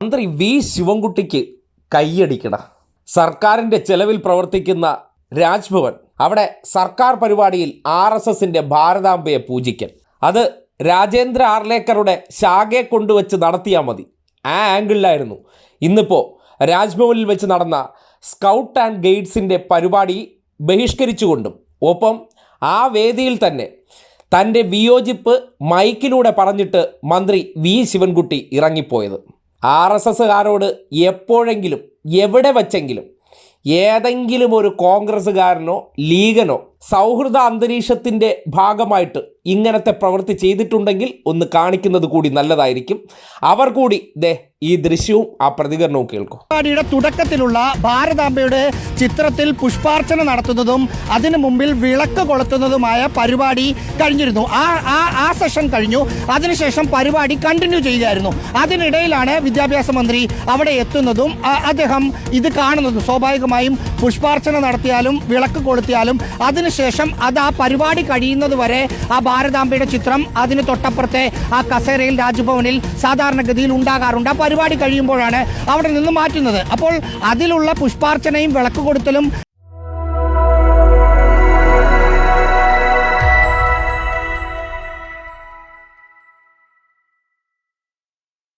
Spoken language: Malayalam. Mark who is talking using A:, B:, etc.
A: മന്ത്രി വി ശിവൻകുട്ടിക്ക് കൈയടിക്കണം. സർക്കാരിന്റെ ചെലവിൽ പ്രവർത്തിക്കുന്ന രാജ്ഭവൻ അവിടെ സർക്കാർ പരിപാടിയിൽ ആർ എസ് എസിന്റെ ഭാരതാംബയെ പൂജിക്കൽ അത് രാജേന്ദ്ര ആർലേക്കറുടെ ശാഖയെ കൊണ്ടുവച്ച് നടത്തിയാൽ മതി. ആ ആംഗിളിലായിരുന്നു. ഇന്നിപ്പോൾ രാജ്ഭവനിൽ വെച്ച് നടന്ന സ്കൗട്ട് ആൻഡ് ഗൈഡ്സിന്റെ പരിപാടി ബഹിഷ്കരിച്ചുകൊണ്ടും ഒപ്പം ആ വേദിയിൽ തന്നെ തന്റെ വിയോജിപ്പ് മൈക്കിലൂടെ പറഞ്ഞിട്ട് മന്ത്രി വി ശിവൻകുട്ടി ഇറങ്ങിപ്പോയത്. ആർ എസ് എസ്സുകാരോട് എപ്പോഴെങ്കിലും എവിടെ വച്ചെങ്കിലും ഏതെങ്കിലും ഒരു കോൺഗ്രസ്സുകാരനോ ലീഗനോ സൗഹൃദ അന്തരീക്ഷത്തിന്റെ ഭാഗമായിട്ട് ഇങ്ങനത്തെ പ്രവൃത്തി ചെയ്തിട്ടുണ്ടെങ്കിൽ ഒന്ന് കാണിക്കുന്നത് കൂടി നല്ലതായിരിക്കും. അവർ കൂടി ദേ ഈ ദൃശ്യവും ആ പ്രതികരണവും കേൾക്കും.
B: പരിപാടിയുടെ തുടക്കത്തിലുള്ള ഭാരതാംബയുടെ ചിത്രത്തിൽ പുഷ്പാർച്ചന നടത്തുന്നതും അതിനു മുമ്പിൽ വിളക്ക് കൊളുത്തുന്നതുമായ പരിപാടി കഴിഞ്ഞിരുന്നു. ആ ആ ആ സെഷൻ കഴിഞ്ഞു. അതിനുശേഷം പരിപാടി കണ്ടിന്യൂ ചെയ്യുകയായിരുന്നു. അതിനിടയിലാണ് വിദ്യാഭ്യാസ മന്ത്രി അവിടെ എത്തുന്നതും അദ്ദേഹം ഇത് കാണുന്നതും. സ്വാഭാവികമായും പുഷ്പാർച്ചന നടത്തിയാലും വിളക്ക് കൊളുത്തിയാലും അതിനുശേഷം അത് ആ പരിപാടി കഴിയുന്നത് വരെ ആ ഭാരതാംബയുടെ ചിത്രം അതിന് തൊട്ടപ്പുറത്തെ ആ കസേരയിൽ രാജ്ഭവനിൽ സാധാരണഗതിയിൽ ഉണ്ടാകാറുണ്ട്. ആ പരിപാടി കഴിയുമ്പോഴാണ് അവിടെ നിന്ന് മാറ്റുന്നത്. അപ്പോൾ അതിലുള്ള പുഷ്പാർച്ചനയും വിളക്ക് കൊടുത്തലും